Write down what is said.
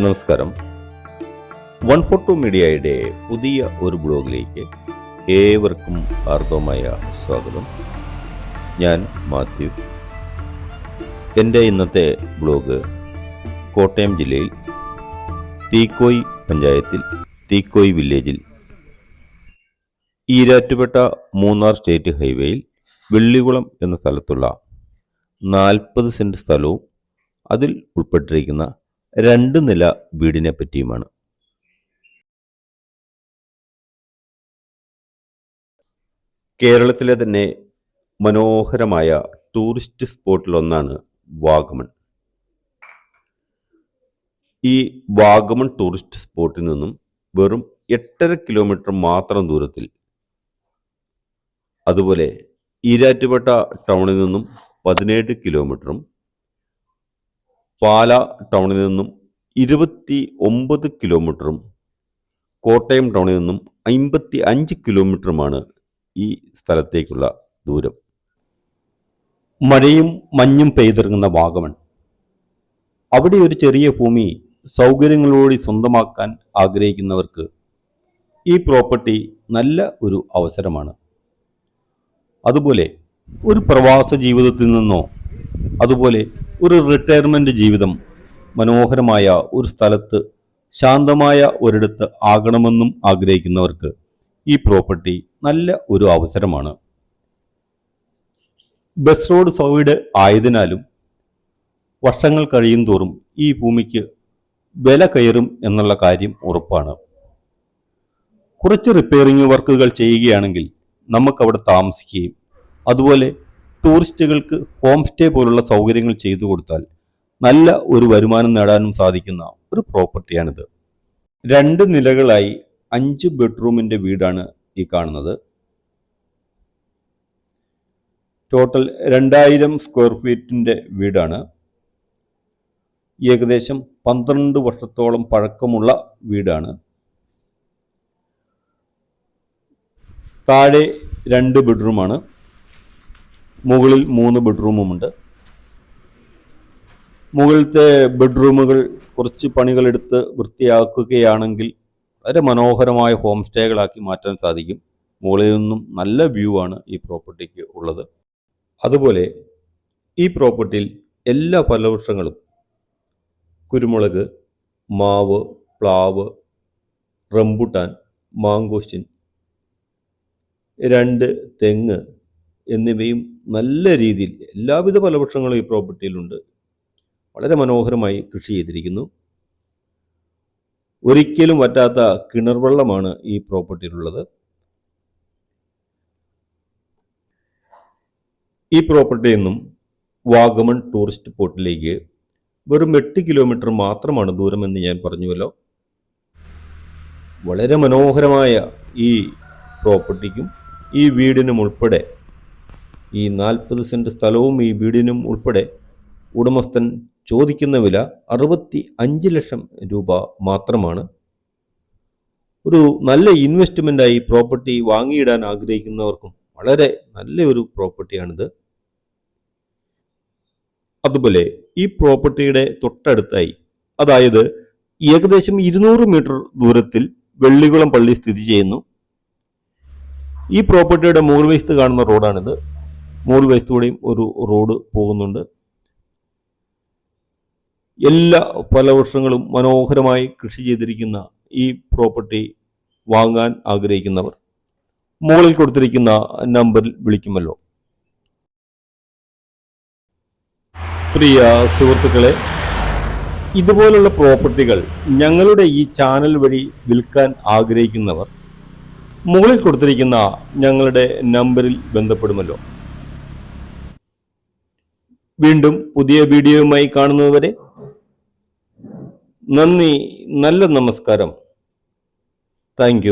നമസ്കാരം. One four to മീഡിയയുടെ പുതിയ ഒരു ബ്ലോഗിലേക്ക് ഏവർക്കും ആർദ്രമായ സ്വാഗതം. ഞാൻ മാത്യു. എന്റെ ഇന്നത്തെ ബ്ലോഗ് കോട്ടയം ജില്ലയിൽ തീക്കോയ് പഞ്ചായത്തിൽ തീക്കോയ് വില്ലേജിൽ ഈരാറ്റുപേട്ട മൂന്നാർ സ്റ്റേറ്റ് ഹൈവേയിൽ വെള്ളികുളം എന്ന സ്ഥലത്തുള്ള നാൽപ്പത് സെന്റ് സ്ഥലവും അതിൽ ഉൾപ്പെട്ടിരിക്കുന്ന രണ്ട് നില വീടിനെ പറ്റിയുമാണ്. കേരളത്തിലെ തന്നെ മനോഹരമായ ടൂറിസ്റ്റ് സ്പോട്ടിലൊന്നാണ് വാഗമൺ. ഈ വാഗമൺ ടൂറിസ്റ്റ് സ്പോട്ടിൽ നിന്നും വെറും എട്ടര കിലോമീറ്റർ മാത്രം ദൂരത്തിൽ അതുപോലെ ഈരാറ്റുപേട്ട ടൗണിൽ നിന്നും പതിനേഴ് കിലോമീറ്ററും പാല ടൗണിൽ നിന്നും ഇരുപത്തി ഒമ്പത് കിലോമീറ്ററും കോട്ടയം ടൗണിൽ നിന്നും അമ്പത്തി അഞ്ച് കിലോമീറ്ററുമാണ് ഈ സ്ഥലത്തേക്കുള്ള ദൂരം. മഴയും മഞ്ഞും പെയ്തിറങ്ങുന്ന വാഗമൺ. അവിടെ ഒരു ചെറിയ ഭൂമി സൗകര്യങ്ങളോടി സ്വന്തമാക്കാൻ ആഗ്രഹിക്കുന്നവർക്ക് ഈ പ്രോപ്പർട്ടി നല്ല ഒരു അവസരമാണ്. അതുപോലെ ഒരു പ്രവാസ ജീവിതത്തിൽ നിന്നോ അതുപോലെ ഒരു റിട്ടയർമെന്റ് ജീവിതം മനോഹരമായ ഒരു സ്ഥലത്ത് ശാന്തമായ ഒരിടത്ത് ആകണമെന്നും ആഗ്രഹിക്കുന്നവർക്ക് ഈ പ്രോപ്പർട്ടി നല്ല ഒരു അവസരമാണ്. ബസ് റോഡ് സൗകര്യം ആയതിനാലും വർഷങ്ങൾ കഴിയും തോറും ഈ ഭൂമിക്ക് വില കയറും എന്നുള്ള കാര്യം ഉറപ്പാണ്. കുറച്ച് റിപ്പയറിംഗ് വർക്കുകൾ ചെയ്യുകയാണെങ്കിൽ നമുക്കവിടെ താമസിക്കുകയും അതുപോലെ ടൂറിസ്റ്റുകൾക്ക് ഹോം സ്റ്റേ പോലുള്ള സൗകര്യങ്ങൾ ചെയ്തു കൊടുത്താൽ നല്ല ഒരു വരുമാനം നേടാനും സാധിക്കുന്ന ഒരു പ്രോപ്പർട്ടിയാണിത് രണ്ട് നിലകളായി അഞ്ച് ബെഡ്റൂമിന്റെ വീടാണ് ഈ കാണുന്നത്. ടോട്ടൽ രണ്ടായിരം സ്ക്വയർ ഫീറ്റിന്റെ വീടാണ്. ഏകദേശം പന്ത്രണ്ട് വർഷത്തോളം പഴക്കമുള്ള വീടാണ്. താഴെ രണ്ട് ബെഡ്റൂമാണ് മുകളിൽ മൂന്ന് ബെഡ്റൂമുമുണ്ട്. മുകളിലത്തെ ബെഡ്റൂമുകൾ കുറച്ച് പണികളെടുത്ത് വൃത്തിയാക്കുകയാണെങ്കിൽ വളരെ മനോഹരമായ ഹോം സ്റ്റേകളാക്കി മാറ്റാൻ സാധിക്കും. മുകളിൽ നിന്നും നല്ല വ്യൂ ആണ് ഈ പ്രോപ്പർട്ടിക്ക് ഉള്ളത്. അതുപോലെ ഈ പ്രോപ്പർട്ടിയിൽ എല്ലാ ഫലവൃക്ഷങ്ങളും കുരുമുളക് മാവ് പ്ലാവ് റംബുട്ടാൻ മാങ്കോസ്റ്റിൻ രണ്ട് തെങ്ങ് എന്നിവയും നല്ല രീതിയിൽ എല്ലാവിധ ഫലവൃക്ഷങ്ങളും ഈ പ്രോപ്പർട്ടിയിലുണ്ട്. വളരെ മനോഹരമായി കൃഷി ചെയ്തിരിക്കുന്നു. ഒരിക്കലും വറ്റാത്ത കിണർ വെള്ളമാണ് ഈ പ്രോപ്പർട്ടിയിലുള്ളത്. ഈ പ്രോപ്പർട്ടിയിൽ നിന്നും വാഗമൺ ടൂറിസ്റ്റ് പോർട്ടിലേക്ക് വെറും എട്ട് കിലോമീറ്റർ മാത്രമാണ് ദൂരമെന്ന് ഞാൻ പറഞ്ഞുവല്ലോ. വളരെ മനോഹരമായ ഈ പ്രോപ്പർട്ടിക്കും ഈ വീടിനും ഉൾപ്പെടെ ഈ നാൽപ്പത് സെന്റ് സ്ഥലവും ഈ വീടിനും ഉൾപ്പെടെ ഉടമസ്ഥൻ ചോദിക്കുന്ന വില അറുപത്തി അഞ്ച് ലക്ഷം രൂപ മാത്രമാണ്. ഒരു നല്ല ഇൻവെസ്റ്റ്മെന്റായി പ്രോപ്പർട്ടി വാങ്ങിയിടാൻ ആഗ്രഹിക്കുന്നവർക്കും വളരെ നല്ലൊരു പ്രോപ്പർട്ടിയാണിത്. അതുപോലെ ഈ പ്രോപ്പർട്ടിയുടെ തൊട്ടടുത്തായി അതായത് ഏകദേശം ഇരുന്നൂറ് മീറ്റർ ദൂരത്തിൽ വെള്ളികുളം പള്ളി സ്ഥിതി ചെയ്യുന്നു. ഈ പ്രോപ്പർട്ടിയുടെ മുകൾ വശത്ത് കാണുന്ന റോഡാണിത്. മുകൾ വശത്തൂടെയും ഒരു റോഡ് പോകുന്നുണ്ട്. എല്ലാ പല വർഷങ്ങളും മനോഹരമായി കൃഷി ചെയ്തിരിക്കുന്ന ഈ പ്രോപ്പർട്ടി വാങ്ങാൻ ആഗ്രഹിക്കുന്നവർ മുകളിൽ കൊടുത്തിരിക്കുന്ന നമ്പറിൽ വിളിക്കുമല്ലോ. പ്രിയ സുഹൃത്തുക്കളെ ഇതുപോലുള്ള പ്രോപ്പർട്ടികൾ ഞങ്ങളുടെ ഈ ചാനൽ വഴി വിൽക്കാൻ ആഗ്രഹിക്കുന്നവർ മുകളിൽ കൊടുത്തിരിക്കുന്ന ഞങ്ങളുടെ നമ്പറിൽ ബന്ധപ്പെടുമല്ലോ. വീണ്ടും പുതിയ വീഡിയോയുമായി കാണുന്നതുവരെ നന്ദി നല്ല നമസ്കാരം. താങ്ക്